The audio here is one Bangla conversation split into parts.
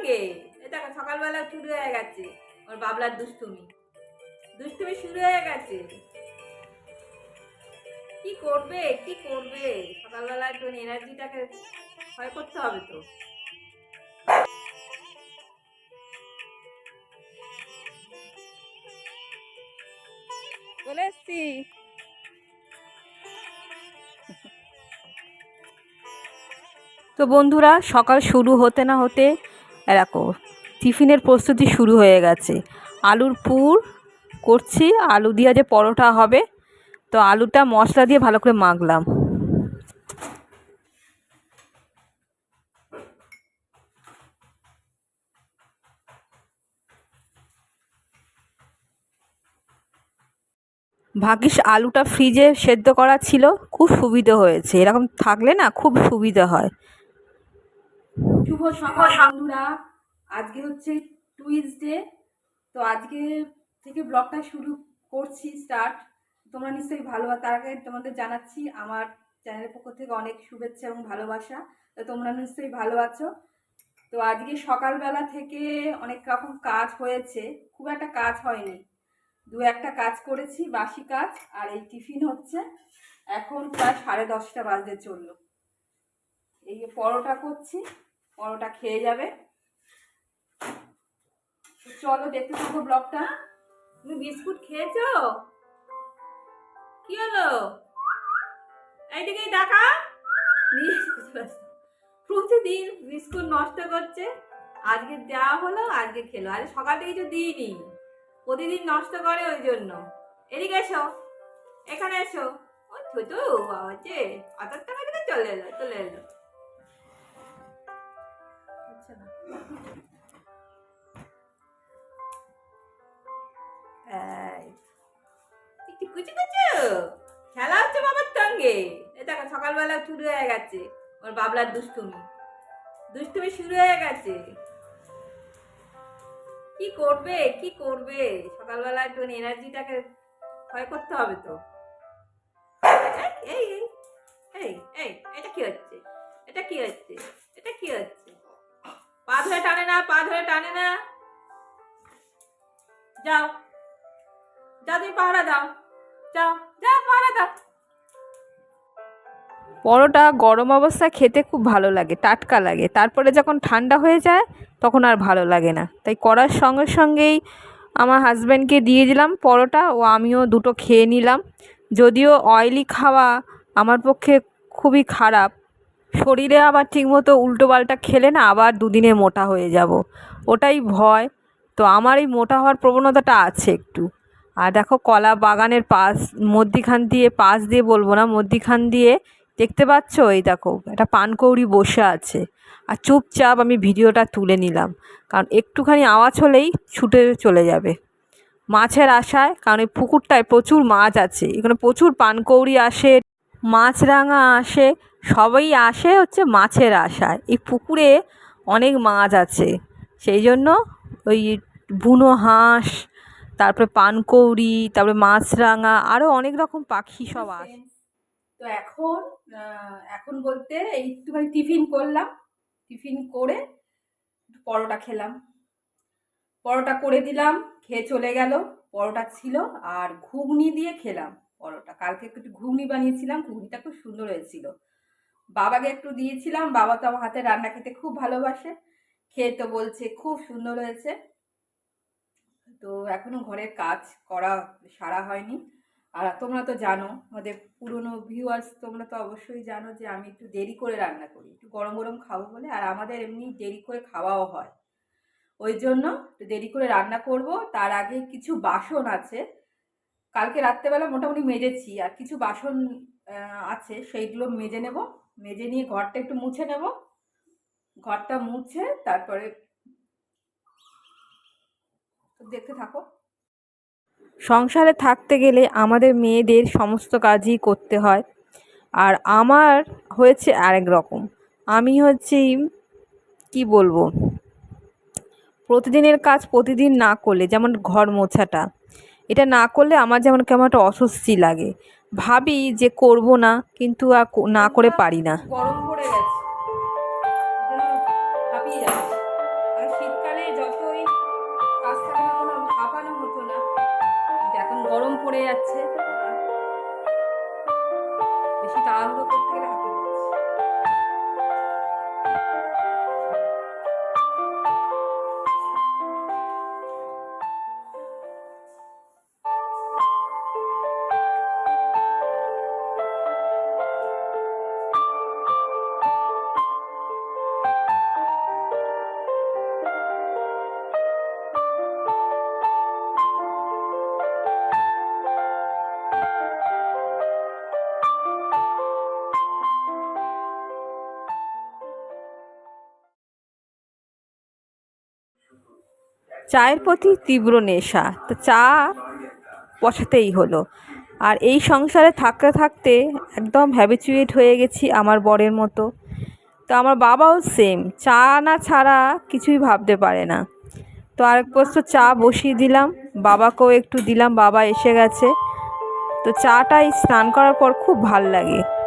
সঙ্গে? দেখো, সকালবেলা শুরু হয়ে গেছে। ওর বাবলার দুষ্টুমি। দুষ্টুমি শুরু হয়ে গেছে। কি করবে? কি করবে? সকালবেলা একটু এনার্জিটাকে ক্ষয় করতে হবে তো। এসছি। তো বন্ধুরা, সকাল শুরু হতে না হতে এরকম টিফিনের প্রস্তুতি শুরু হয়ে গেছে। আলুর পুর করছি, আলু দিয়ে যে পরোটা হবে, তো আলুটা মশলা দিয়ে ভালো করে মাখলাম। ভাগ্যিস আলুটা ফ্রিজে সেদ্ধ করা ছিল, খুব সুবিধে হয়েছে। এরকম থাকলে না খুব সুবিধা হয়। শুভ সকাল বন্ধুরা। আজকে হচ্ছে টুইসডে তো আজকে থেকে ব্লগটা শুরু করছি স্টার্ট তোমরা নিশ্চয়ই ভালো তার আগে তোমাদের জানাচ্ছি আমার চ্যানেলের পক্ষ থেকে অনেক শুভেচ্ছা এবং ভালোবাসা। তো তোমরা নিশ্চয়ই ভালো আছো। তো আজকে সকালবেলা থেকে অনেক রকম কাজ হয়েছে। খুব একটা কাজ হয়নি। দু একটা কাজ করেছি বাসি কাজ আর এই টিফিন হচ্ছে। এখন প্রায় সাড়ে দশটা বাজতে চলল। এই পরোটা করছি। পরোটা খেয়ে যাবে। চলো দেখতে থাকো ব্লগটা। তুমি বিস্কুট খেয়েছো? কি হলো? এইদিকে দেখা। প্রতিদিন বিস্কুট নষ্ট করছে। আজকে দেওয়া হলো আজকে খেলো। আজ সকাল থেকে কিছু দিইনি। প্রতিদিন নষ্ট করে ওই জন্য। এদিকে এসো। এখানে এসো। ওই ছোট বাবা যে। হাজার টাকা চলে এলো চলে এলো। আচ্ছা না। কুচু কুচু। খেলা হচ্ছে বাবার সঙ্গে। এ দেখো, সকালবেলা শুরু হয়ে গেছে। ওর বাবলার দুষ্টুমি। দুষ্টুমি শুরু হয়ে গেছে। কি করবে? কি করবে? সকালবেলা একটু এনার্জিটাকে ক্ষয় করতে হবে তো। এই এই এই, এটা কি হচ্ছে? এটা কি হচ্ছে? এটা কি হচ্ছে? পা ধরে টানে না, পা ধরে টানে না। যাও। যাও, তুমি পাহারা দাও। যাও যাও, পাহারা দাও। পরোটা গরম অবস্থায় খেতে খুব ভালো লাগে, টাটকা লাগে। তারপরে যখন ঠান্ডা হয়ে যায়, তখন আর ভালো লাগে না। তাই করার সঙ্গে সঙ্গেই আমার হাজব্যান্ডকে দিয়ে দিলাম পরোটা ও আমিও দুটো খেয়ে নিলাম। যদিও অয়েলি খাওয়া আমার পক্ষে খুবই খারাপ শরীরে আবার ঠিকমতো উল্টোপাল্টা খেলে না আবার দুদিনে মোটা হয়ে যাব। ওটাই ভয়। তো আমার এই মোটা হওয়ার প্রবণতাটা আছে একটু। আর দেখো কলা বাগানের পাশ, মধ্যিখান দিয়ে, পাশ দিয়ে বলব না, মধ্যিখান দিয়ে দেখতে পাচ্ছ? এই দেখো, একটা পানকৌড়ি বসে আছে। আর চুপচাপ আমি ভিডিওটা তুলে নিলাম। কারণ একটুখানি আওয়াজ হলেই ছুটে চলে যাবে। মাছের আশায়, কারণ এই পুকুরটায় প্রচুর মাছ আছে। এখানে প্রচুর পানকৌড়ি আসে, মাছরাঙা আসে। সবাই আসে হচ্ছে মাছের আশায়। এই পুকুরে অনেক মাছ আছে। সেই জন্য ওই বুনো হাঁস তারপরে পানকৌড়ি তারপরে মাছরাঙা আরও অনেক রকম পাখি সব আসে। তো এখন এখন বলতে এই একটুখানি টিফিন করলাম। টিফিন করে পরোটা খেলাম। পরোটা করে দিলাম খেয়ে চলে গেল। পরোটা ছিল আর ঘুগনি দিয়ে খেলাম পরোটা। কালকে একটু ঘুগনি বানিয়েছিলাম ঘুগনিটা খুব সুন্দর হয়েছিল। বাবাকে একটু দিয়েছিলাম। বাবা তো আমার হাতে রান্না খেতে খুব ভালোবাসে। খেয়ে তো বলছে খুব সুন্দর হয়েছে। তো এখনও ঘরের কাজ করা সারা হয়নি। আর তোমরা তো জানো, আমাদের পুরনো ভিউয়ার্স তোমরা তো অবশ্যই জানো যে আমি একটু দেরি করে রান্না করি। একটু গরম গরম খাব বলে। আর আমাদের এমনি দেরি করে খাওয়াও হয়। ওই জন্য একটু দেরি করে রান্না করব। তার আগে কিছু বাসন আছে। কালকে রাত্রেবেলা মোটামুটি মেজেছি। আর কিছু বাসন আছে, সেইগুলো মেজে নেব। মেজে নিয়ে ঘরটা একটু মুছে নেব। ঘরটা মুছে তারপরে দেখতে থাকো। সংসারে থাকতে গেলে আমাদের মেয়েদের সমস্ত কাজই করতে হয়। আর আমার হয়েছে আরেক রকম। আমি হচ্ছে, কি বলব? প্রতিদিনের কাজ প্রতিদিন না করলে, যেমন ঘর মোছাটা, এটা না করলে আমার যেমন কেমন একটা অস্বস্তি লাগে। ভাবি যে করব না, কিন্তু আর না করে পারি না। গরম পড়ে শীতকালে যতই হতো না। এখন গরম পড়ে যাচ্ছে। বেশি তাড়াহুড়ো চায়ের প্রতি তীব্র নেশা। তো চা বসাতেই হলো। আর এই সংসারে থাকতে থাকতে একদম হ্যাবিচুয়েট হয়ে গেছি আমার বরের মতো। তো আমার বাবাও সেম চা না ছাড়া কিছুই ভাবতে পারে না। তো আরেক বস্তু চা বসিয়ে দিলাম। বাবাকেও একটু দিলাম। বাবা এসে গেছে। তো চাটাই স্নান করার পর খুব ভালো লাগে।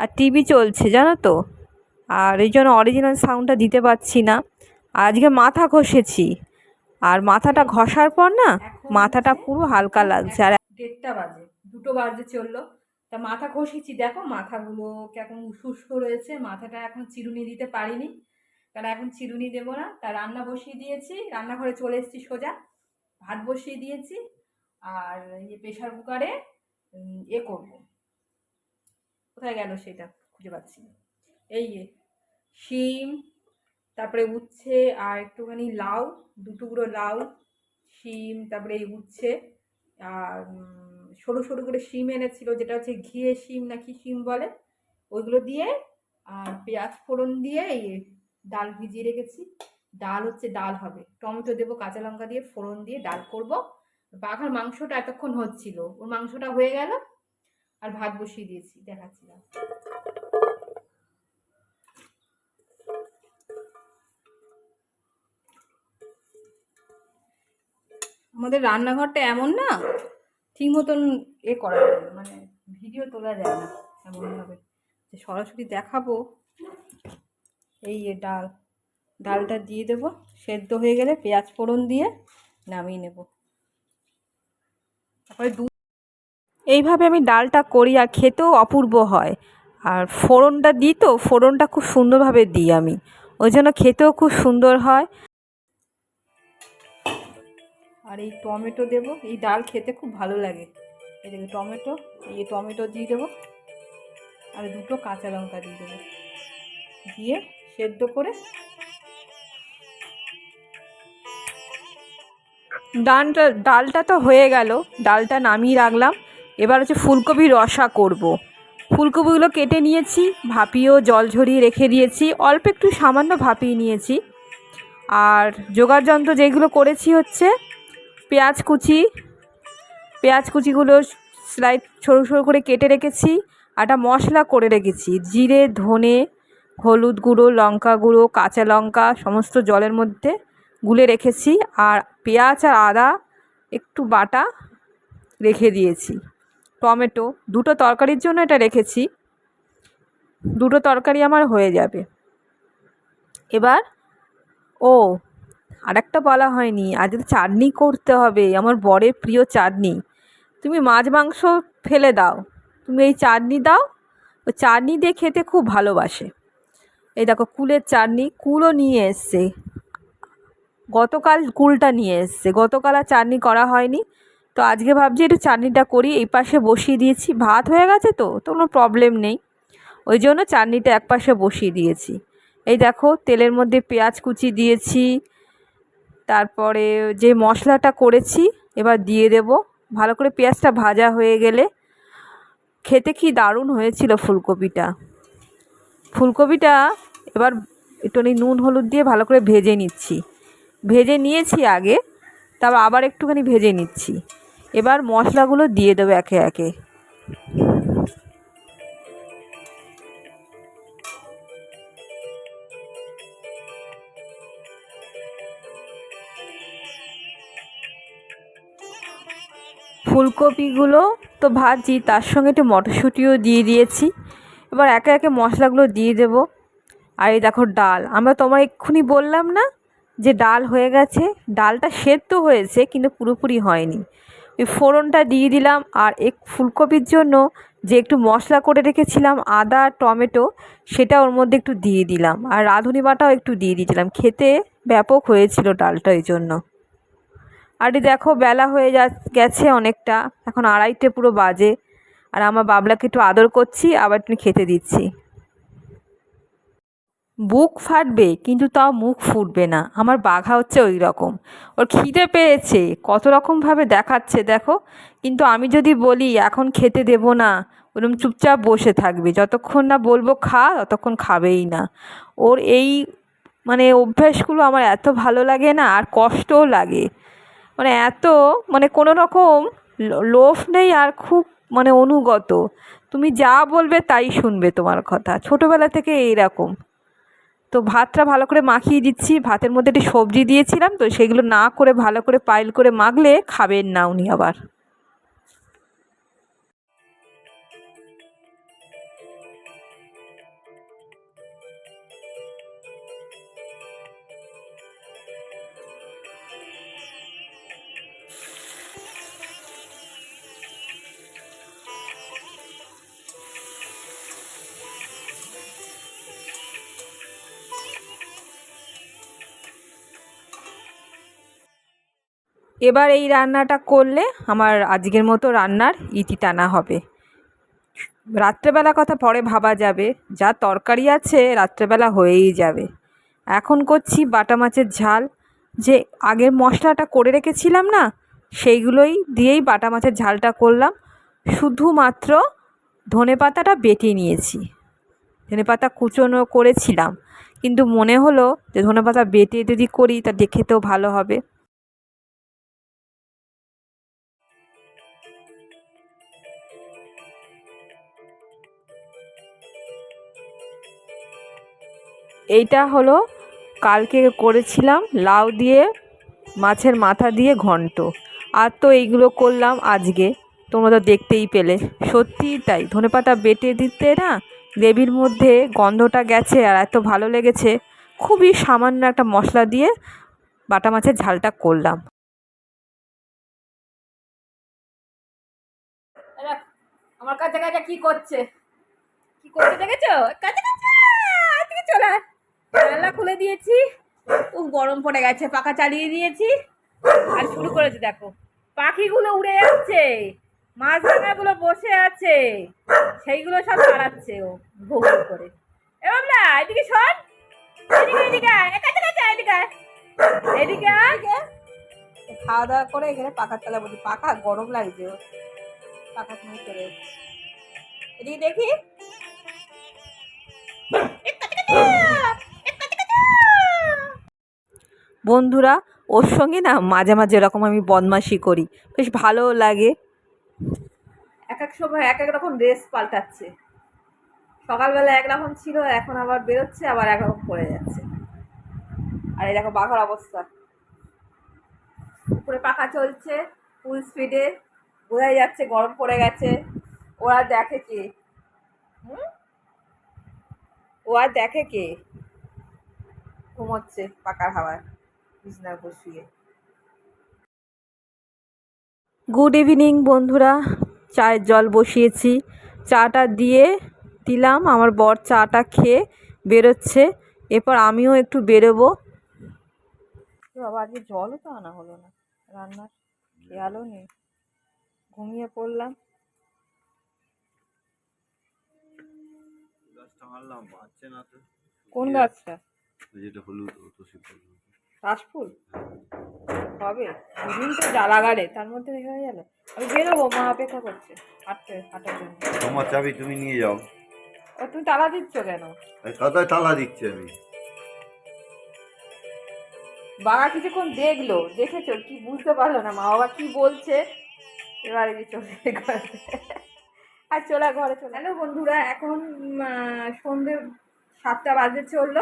আর টিভি চলছে জানো তো? আর এই জন্য অরিজিনাল সাউন্ডটা দিতে পারছি না। আজকে মাথা ঘষেছি। আর মাথাটা ঘষার পর না মাথাটা পুরো হালকা লাগছে। আর দেড়টা বাজে দুটো বাজে চলল। তা মাথা ঘষেছি দেখো মাথাগুলো কেমন শুষ্ক রয়েছে মাথাটা এখন চিরুনি দিতে পারিনি। কারণ এখন চিরুনি দেবো না। তা রান্না বসিয়ে দিয়েছি রান্নাঘরে চলে এসেছি সোজা। ভাত বসিয়ে দিয়েছি। আর ইয়ে প্রেশার কুকারে এ করব। কোথায় গেল সেটা খুঁজে পাচ্ছি এই শিম, তারপরে উচ্ছে আর একটুখানি লাউ দু টুকরো লাউ, শিম, তারপরে এই উচ্ছে আর সরু সরু করে শিম এনেছিল, যেটা হচ্ছে ঘিয়ে শিম নাকি শিম বলে? ওইগুলো দিয়ে আর পেঁয়াজ ফোড়ন দিয়ে এই ডাল ভিজিয়ে রেখেছি। ডাল হচ্ছে ডাল হবে। টমেটো দেবো, কাঁচা লঙ্কা দিয়ে ফোড়ন দিয়ে ডাল করব। বাঘার মাংসটা এতক্ষণ হচ্ছিল। ওর মাংসটা হয়ে গেল। আর ভাত বসিয়ে দিয়েছি, দেখাচ্ছি আমাদের রান্নাঘরটা এমন না, ঠিক মতন এ করা যায় মানে ভিডিও তোলা যায় না এমনভাবে। যে সরাসরি দেখাবো, এই ডাল, ডালটা দিয়ে দেবো, সেদ্ধ হয়ে গেলে পেঁয়াজ ফোড়ন দিয়ে নামিয়ে নেব। তারপরে দু এইভাবে আমি ডালটা করি আর খেতেও অপূর্ব হয়। আর ফোড়নটা দিই তো, ফোড়নটা খুব সুন্দরভাবে দিই আমি। ওই জন্য খেতেও খুব সুন্দর হয়। আর এই টমেটো দেব, এই ডাল খেতে খুব ভালো লাগে। এই দেখো টমেটো, এই টমেটো দিয়ে দেবো। আর দুটো কাঁচা লঙ্কা দিয়ে দেবো। দিয়ে সেদ্ধ করে ডালটা ডালটা তো হয়ে গেল, ডালটা নামিয়ে রাখলাম। এবার হচ্ছে ফুলকপি রসা করব। ফুলকপিগুলো কেটে নিয়েছি, ভাপিয়েও জল ঝরিয়ে রেখে দিয়েছি, অল্প একটু সামান্য ভাপিয়ে নিয়েছি। আর জোগাড় যন্ত্র যেগুলো করেছি হচ্ছে পেঁয়াজ কুচি, পেঁয়াজ কুচিগুলো স্লাইড সরু সরু করে কেটে রেখেছি একটা মশলা করে রেখেছি। জিরে, ধনে, হলুদ গুঁড়ো, লঙ্কা গুঁড়ো, কাঁচা লঙ্কা সমস্ত জলের মধ্যে গুলে রেখেছি। আর পেঁয়াজ আর আদা একটু বাটা রেখে দিয়েছি। টমেটো, দুটো তরকারির জন্য এটা রেখেছি। দুটো তরকারি আমার হয়ে যাবে। এবার, ও, আরেকটা বলা হয়নি। আজ চাটনি করতে হবে। আমার বরের প্রিয় চাটনি। তুমি মাছ মাংস ফেলে দাও। তুমি এই চাটনি দাও। ও চাটনি দিয়ে খেতে খুব ভালোবাসে। এই দেখো, কুলের চাটনি। কুলও নিয়ে এসছে। গতকাল কুলটা নিয়ে এসছে। গতকাল আর চাটনি করা হয়নি। তো আজকে ভাবছি একটু চাটনিটা করি, এই পাশে বসিয়ে দিয়েছি। ভাত হয়ে গেছে তো তো কোনো প্রবলেম নেই। ওই জন্য চাটনিটা এক পাশে বসিয়ে দিয়েছি। এই দেখো, তেলের মধ্যে পেঁয়াজ কুচি দিয়েছি, তারপরে যে মশলাটা করেছি, এবার দিয়ে দেব। ভালো করে পেঁয়াজটা ভাজা হয়ে গেলে, খেতে কি দারুণ হয়েছিল ফুলকপিটা। ফুলকপিটা এবার একটুখানি নুন, হলুদ দিয়ে ভালো করে ভেজে নিচ্ছি। ভেজে নিয়েছি আগে, তারপর আবার একটুখানি ভেজে নিচ্ছি। এবার মশলাগুলো দিয়ে দেবো একে একে। ফুলকপিগুলো তো ভাজি, তার সঙ্গে একটু মটরশুঁটিও দিয়ে দিয়েছি। এবার একে একে মশলাগুলো দিয়ে দেবো। আর এই দেখো ডাল, আমরা তোমার এক্ষুনি বললাম না যে ডাল হয়ে গেছে, ডালটা সেদ্ধ হয়েছে, কিন্তু পুরোপুরি হয়নি। ওই ফোড়নটা দিয়ে দিলাম আর এক ফুলকপির জন্য যে একটু মশলা করে রেখেছিলাম, আদা, টমেটো, সেটা ওর মধ্যে একটু দিয়ে দিলাম। আর রাঁধুনি বাটাও একটু দিয়ে দিয়েছিলাম। খেতে ব্যাপক হয়েছিল ডালটা ওই জন্য। আর দেখো, বেলা হয়ে যা, গেছে অনেকটা। এখন আড়াইটে পুরো বাজে। আর আমার বাবলাকে একটু আদর করছি, আবার একটু খেতে দিচ্ছি। বুক ফাটবে, কিন্তু তাও মুখ ফুটবে না। আমার বাঘা হচ্ছে ওই রকম ওর খিদে পেয়েছে, কত রকমভাবে দেখাচ্ছে দেখো। কিন্তু আমি যদি বলি, এখন খেতে দেব না ওরকম চুপচাপ বসে থাকবে। যতক্ষণ না বলব খা, ততক্ষণ খাবেই না। ওর এই মানে অভ্যাসগুলো আমার এত ভালো লাগে না, আর কষ্টও লাগে। মানে এত মানে কোনো রকম লোভ নেই আর খুব মানে অনুগত। তুমি যা বলবে তাই শুনবে তোমার কথা। ছোটোবেলা থেকে এইরকম। তো ভাতটা ভালো করে মাখিয়ে দিচ্ছি। ভাতের মধ্যে একটি সবজি দিয়েছিলাম, তো সেগুলো না করে ভালো করে পাইল করে মাখলে খাবেন না উনি আবার। এবার এই রান্নাটা করলে আমার আজকের মতো রান্নার ইতি টানা হবে। রাত্রেবেলা কথা পরে ভাবা যাবে, যা তরকারি আছে রাত্রেবেলা হয়েই যাবে। এখন করছি বাটা মাছের ঝাল। যে আগের মশলাটা করে রেখেছিলাম না, সেইগুলোই দিয়েই বাটা মাছের ঝালটা করলাম। শুধুমাত্র ধনে পাতাটা বেটে নিয়েছি। ধনে পাতা কুচোনো করেছিলাম, কিন্তু মনে হলো যে ধনে পাতা বেটে যদি করি তা দেখেতেও ভালো হবে। এইটা হলো কালকে করেছিলাম লাউ দিয়ে মাছের মাথা দিয়ে ঘন্ট আর তো এইগুলো করলাম আজকে তোমরা তো দেখতেই পেলে সত্যিই তাই ধনেপাতা বেটে দিতে না গ্রেভির মধ্যে গন্ধটা গেছে আর এত ভালো লেগেছে খুবই সামান্য একটা মশলা দিয়ে বাটা মাছের ঝালটা করলাম আমার কাছে কাছে কি করছে কি করছে দেখেছ কাছে কাছে চলে। জানলা খুলে দিয়েছি। খুব গরম পড়ে গেছে, পাখা চালিয়ে দিয়েছি আর শুরু করেছে, দেখো। পাখিগুলো উড়ে যাচ্ছে, মাছগুলো বসে আছে, সেইগুলো সব তাড়াচ্ছে ও ভোগ করে। এ বাবলা, এদিকে শোন। এদিকে এদিকে কাছে কাছে এদিকে। এদিকে খাওয়া দাওয়া করে এখানে পাখার তলা বলি পাখা গরম লাগছে পাখা নিয়ে চলে। এদিকে দেখি। বন্ধুরা, ওর সঙ্গে না মাঝে মাঝে এরকম আমি বদমাশি করি। বেশ ভালোও লাগে। এক এক সময় এক এক রকম ড্রেস পাল্টাচ্ছে। সকালবেলা একরকম ছিল, এখন আবার বেরোচ্ছে, আবার একরকম পড়ে যাচ্ছে। আর এই দেখো বাঘার অবস্থা। উপরে পাখা চলছে ফুল স্পিডে বোঝাই যাচ্ছে গরম পড়ে গেছে। ওরা দেখে কে? ও আর দেখে কে? ঘুমোচ্ছে পাকার হাওয়ায়। বিছনার উপর শুয়ে গুড ইভিনিং বন্ধুরা। চায়ের জল বসিয়েছি। চাটা দিয়ে দিলাম। আমার বর চাটা খেয়ে বেরোচ্ছে। এরপর আমিও একটু বেরোবো। বাবা আজকে জলও তো আনা হলো না। রান্নার খেয়ালও নেই। ঘুমিয়ে পড়লাম। কোন গাছটা? যেটা হলুদ কাশফুল হবে। দুদিন তো জ্বালা গাড়ে তার মধ্যে দেখে হয়ে গেল। আমি বেরোবো মা অপেক্ষা করছে হাঁটতে হাঁটার জন্য। তোমার চাবি তুমি নিয়ে যাও। ও তুমি তালা দিচ্ছ কেন? কাদায় তালা দিচ্ছি আমি। বাবা কিছুক্ষণ দেখল দেখেছ? কি বুঝতে পারল না। মা বাবা কি বলছে? এবারে যে চলে আর চলে ঘরে চলে হ্যালো বন্ধুরা এখন সন্ধে সাতটা বাজে চলল।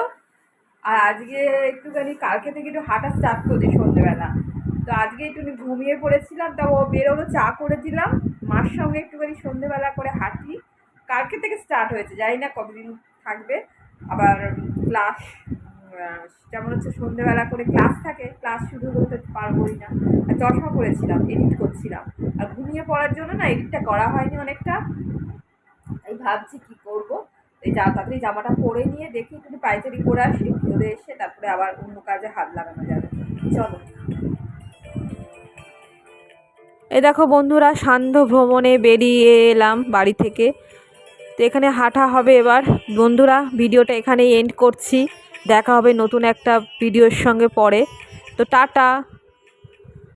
আর আজকে একটুখানি, কালকে থেকে একটু হাঁটা স্টার্ট করছি সন্ধেবেলা। তো আজকে একটু ঘুমিয়ে পড়েছিলাম তা ও বেরোলো চা করে দিলাম। মার সঙ্গে একটুখানি সন্ধেবেলা করে হাঁটি। কালকে থেকে স্টার্ট হয়েছে, জানি না কতদিন থাকবে। আবার ক্লাস যেমন হচ্ছে সন্ধেবেলা করে ক্লাস থাকে ক্লাস শুরু করতে পারবোই না। আর চশমা পরেছিলাম এডিট করছিলাম। আর ঘুমিয়ে পড়ার জন্য না এডিটটা করা হয়নি অনেকটা। এই ভাবছি কী করব। এই যা, তাড়াতাড়ি জামাটা পরে নিয়ে দেখি একটু পাইচারি করে আসি। ফিরে এসে তারপরে আবার অন্য কাজে হাত লাগানো যাবে। চলো। এ দেখো বন্ধুরা, সান্ধ্য ভ্রমণে বেরিয়ে এলাম বাড়ি থেকে। তো এখানে হাঁটা হবে এবার। বন্ধুরা, ভিডিওটা এখানেই এন্ড করছি। দেখা হবে নতুন একটা ভিডিওর সঙ্গে পরে। তো টাটা।